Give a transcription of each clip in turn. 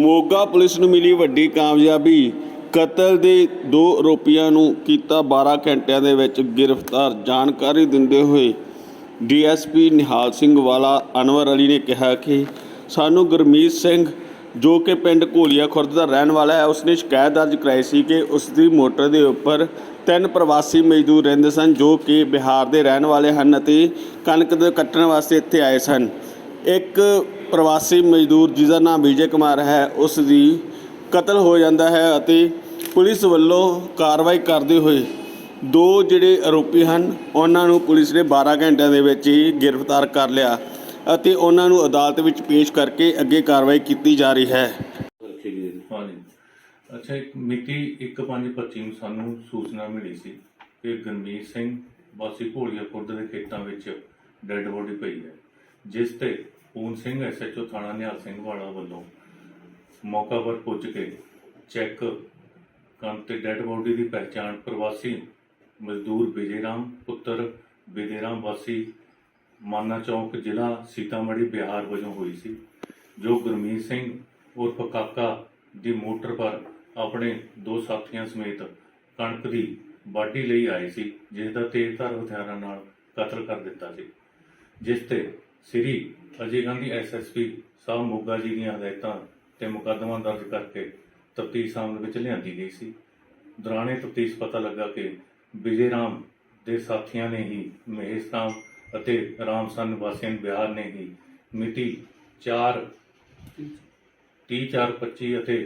Moga police ਨੂੰ ਮਿਲੀ ਵੱਡੀ ਕਾਮਯਾਬੀ। ਕਤਲ ਦੇ ਦੋ ਆਰੋਪੀਆਂ ਨੂੰ ਕੀਤਾ 12 ਘੰਟਿਆਂ ਦੇ ਵਿੱਚ ਗ੍ਰਿਫਤਾਰ। ਜਾਣਕਾਰੀ ਦਿੰਦੇ ਹੋਏ ਡੀਐਸਪੀ ਨਿਹਾਲ ਸਿੰਘ ਵਾਲਾ ਅਨਵਰ ਅਲੀ ਨੇ ਕਿਹਾ ਕਿ ਸਾਨੂੰ ਗੁਰਮੀਤ ਸਿੰਘ, ਜੋ ਕਿ ਪਿੰਡ ਘੋਲੀਆ ਖੁਰਦ ਦਾ ਰਹਿਣ ਵਾਲਾ ਹੈ, ਉਸਨੇ ਸ਼ਿਕਾਇਤ ਦਰਜ ਕਰਾਈ ਸੀ ਕਿ ਉਸ ਦੀ ਮੋਟਰ ਦੇ ਉੱਪਰ ਤਿੰਨ ਪ੍ਰਵਾਸੀ ਮਜ਼ਦੂਰ ਰਹਿੰਦੇ ਸਨ, ਜੋ ਕਿ ਬਿਹਾਰ ਦੇ ਰਹਿਣ ਵਾਲੇ ਹਨ ਅਤੇ ਕਣਕ ਦੇ ਕੱਟਣ ਵਾਸਤੇ ਇੱਥੇ ਆਏ ਸਨ। ਇੱਕ ਪ੍ਰਵਾਸੀ ਮਜ਼ਦੂਰ ਜਿਹਦਾ ਨਾਮ ਵਿਜੇ ਕੁਮਾਰ ਹੈ ਉਸ ਦੀ ਕਤਲ ਹੋ ਜਾਂਦਾ ਹੈ ਅਤੇ ਪੁਲਿਸ ਵੱਲੋਂ ਕਾਰਵਾਈ ਕਰਦੇ ਹੋਏ ਦੋ ਜਿਹੜੇ ਆਰੋਪੀ ਹਨ, ਉਹਨਾਂ ਨੂੰ ਪੁਲਿਸ ਨੇ 12 ਘੰਟਿਆਂ ਦੇ ਵਿੱਚ ਹੀ ਗ੍ਰਿਫਤਾਰ ਕਰ ਲਿਆ ਅਤੇ ਉਹਨਾਂ ਨੂੰ ਅਦਾਲਤ ਵਿੱਚ ਪੇਸ਼ ਕਰਕੇ ਅੱਗੇ ਕਾਰਵਾਈ ਕੀਤੀ ਜਾ ਰਹੀ ਹੈ। ਹਾਂਜੀ। ਅੱਛਾ, ਇੱਕ ਮਿਤੀ 1/5/25 ਨੂੰ ਸਾਨੂੰ ਸੂਚਨਾ ਮਿਲੀ ਸੀ ਕਿ ਗਰਮੀਤ ਸਿੰਘ ਵਾਸੀ ਘੋਲੀਆ ਖੁਰਦ ਦੇ ਖੇਤਾਂ ਵਿੱਚ ਡੈੱਡ ਬੋਡੀ ਪਈ ਹੈ, ਜਿਸ ਤੇ ਪੂਨ ਸਿੰਘ ਐਸਐਚਓ ਥਾਣਾ ਨਿਹਾਲ ਸਿੰਘ ਵਾਲਾ ਵੱਲੋਂ ਮੌਕਾ ਪਰ ਪੁੱਜ ਕੇ ਚੈੱਕ ਕਰਨ ਤੇ ਡੈੱਡ ਬੋਡੀ ਦੀ ਪਹਿਚਾਣ ਪ੍ਰਵਾਸੀ ਮਜ਼ਦੂਰ ਵਿਜੇ ਰਾਮ ਪੁੱਤਰ ਵਿਜੇ ਰਾਮ ਵਾਸੀ ਮਾਨਾ ਚੌਕ, ਜ਼ਿਲ੍ਹਾ ਸੀਤਾਮੜ੍ਹੀ, ਬਿਹਾਰ ਵਜੋਂ ਹੋਈ ਸੀ। ਜੋ ਗੁਰਮੀਤ ਸਿੰਘ ਉਰਫ ਕਾਕਾ ਦੀ ਮੋਟਰ ਪਰ ਆਪਣੇ ਦੋ ਸਾਥੀਆਂ ਸਮੇਤ ਕਣਕ ਦੀ ਵਾਢੀ ਲਈ ਆਏ ਸੀ, ਜਿਸ ਦਾ ਤੇਜ਼ਧਾਰ ਹਥਿਆਰਾਂ ਨਾਲ ਕਤਲ ਕਰ ਦਿੱਤਾ ਸੀ, ਜਿਸ ਤੇ ਸ੍ਰੀ ਅਜੇ ਗਾਂਧੀ ਐਸਐਸਪੀ ਸਾਹਿਬ ਮੋਗਾ ਜੀ ਦੀਆਂ ਹਦਾਇਤਾਂ ਤੇ ਮੁਕੱਦਮਾ ਦਰਜ ਕਰਕੇ ਤਫਤੀਸ਼ ਸਾਹਮਣੇ ਵਿੱਚ ਲਿਆਂਦੀ ਗਈ ਸੀ। ਦੌਰਾਨੇ ਤਫਤੀਸ਼ ਪਤਾ ਲੱਗਾ ਕਿ ਵਿਜੇ ਰਾਮ ਦੇ ਸਾਥੀਆਂ ਨੇ ਹੀ ਮਹੇਸ਼ ਰਾਮ ਅਤੇ ਰਾਮਸਨ ਵਾਸੀਆਂ ਬਿਹਾਰ ਨੇ ਹੀ ਮਿਤੀ 4 30/4/25 ਅਤੇ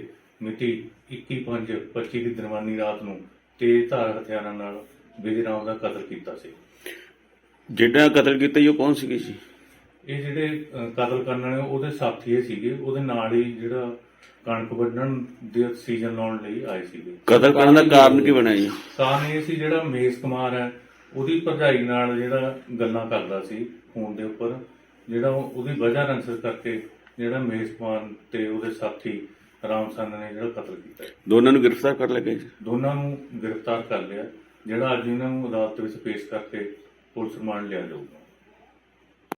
ਮਿਤੀ 21/5/25 ਦੀ ਦਰਮਿਆਨੀ ਰਾਤ ਨੂੰ ਤੇਜ਼ ਧਾਰ ਹਥਿਆਰਾਂ ਨਾਲ ਵਿਜੇ ਰਾਮ ਦਾ ਕਤਲ ਕੀਤਾ ਸੀ। ਜਿਹੜਾ ਕਤਲ ਕੀਤਾ ਜੀ ਉਹ ਕੌਣ ਸੀਗੇ ਜੀ? ਇਹ ਜਿਹੜੇ ਕਤਲ ਕਰਨ ਵਾਲੇ ਉਹਦੇ ਸਾਥੀ ਹੀ ਸੀਗੇ ਉਹਦੇ ਨਾਲ ਹੀ ਜਿਹੜਾ ਕਣਕ ਵੱਢਣ ਦੇ ਸੀਜ਼ਨ ਲਾਉਣ ਲਈ ਆਏ ਸੀਗੇ। ਕਤਲ ਕਰਨ ਦਾ ਕਾਰਨ ਕੀ ਬਣਿਆ ਜੀ? ਕਾਰਨ ਇਹ ਸੀ ਜਿਹੜਾ ਮੇਸ਼ ਕੁਮਾਰ ਹੈ ਉਹਦੀ ਭਰਜਾਈ ਨਾਲ ਜਿਹੜਾ ਗੱਲਾਂ ਕਰਦਾ ਸੀ ਫੋਨ ਦੇ ਉੱਪਰ ਜਿਹੜਾ ਉਹ- ਉਹਦੀ ਵਜ੍ਹਾ ਰੰਸਰ ਕਰਕੇ ਜਿਹੜਾ ਮੇਸ਼ ਕੁਮਾਰ ਤੇ ਉਹਦੇ ਸਾਥੀ ਰਾਮਸਨ ਨੇ ਜਿਹੜਾ ਕਤਲ ਕੀਤਾ। ਦੋਨਾਂ ਨੂੰ ਗ੍ਰਿਫਤਾਰ ਕਰ ਲਿਆ ਗਿਆ ਜੀ? ਦੋਨਾਂ ਨੂੰ ਗ੍ਰਿਫਤਾਰ ਕਰ ਲਿਆ ਜਿਹੜਾ ਅੱਜ ਇਹਨਾਂ ਨੂੰ ਅਦਾਲਤ ਵਿੱਚ ਪੇਸ਼ ਕਰਕੇ ਪੁਲਿਸ ਰਿਮਾਂਡ ਲਿਆ ਜਾਊਗਾ।